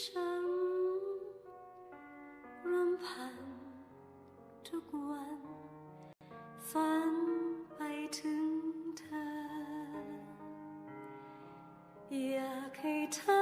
ฉันรำพันทุกวัน ฝันไปถึงเธอ อยากให้เธอ